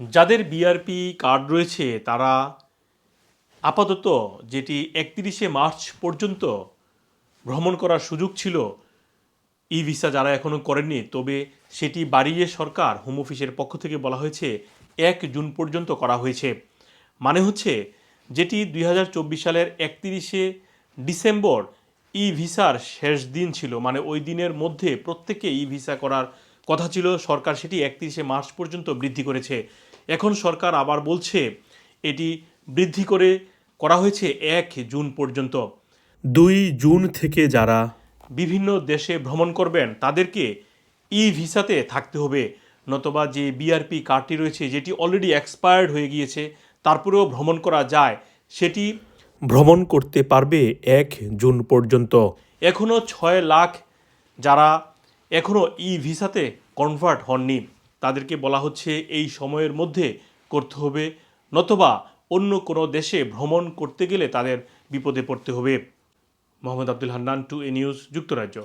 যাদের BRP card রয়েছে, তারা আপাতত যেটি একত্রিশে মার্চ পর্যন্ত ভ্রমণ করার সুযোগ ছিল, ই ভিসা যারা এখনও করেননি, তবে সেটি বাড়িয়ে সরকার হোম অফিসের পক্ষ থেকে বলা হয়েছে, এক জুন পর্যন্ত করা হয়েছে। মানে হচ্ছে, যেটি দুই হাজার চব্বিশ সালের একত্রিশে ডিসেম্বর ই ভিসার শেষ দিন ছিল মানে ওই দিনের মধ্যে প্রত্যেকে ই ভিসা করার কথা ছিল, সরকার সেটি একত্রিশে মার্চ পর্যন্ত বৃদ্ধি করেছে। এখন সরকার আবার বলছে এটি বৃদ্ধি করে করা হয়েছে এক জুন পর্যন্ত। দুই জুন থেকে যারা বিভিন্ন দেশে ভ্রমণ করবেন তাদেরকে ই ভিসাতে থাকতে হবে। নতবা যে বিআরপি কার্ডটি রয়েছে যেটি অলরেডি এক্সপায়ার্ড হয়ে গিয়েছে তারপরেও ভ্রমণ করা যায় সেটি ভ্রমণ করতে পারবে এক জুন পর্যন্ত। এখনও ছয় লাখ যারা এখনও ই ভিসাতে কনভার্ট হননি। তাদেরকে বলা হচ্ছে এই সময়ের মধ্যে করতে হবে, নতবা অন্য কোনো দেশে ভ্রমণ করতে গেলে তাদের বিপদে পড়তে হবে। Mohammad Abdul Hannan, to A news, যুক্তরাজ্য।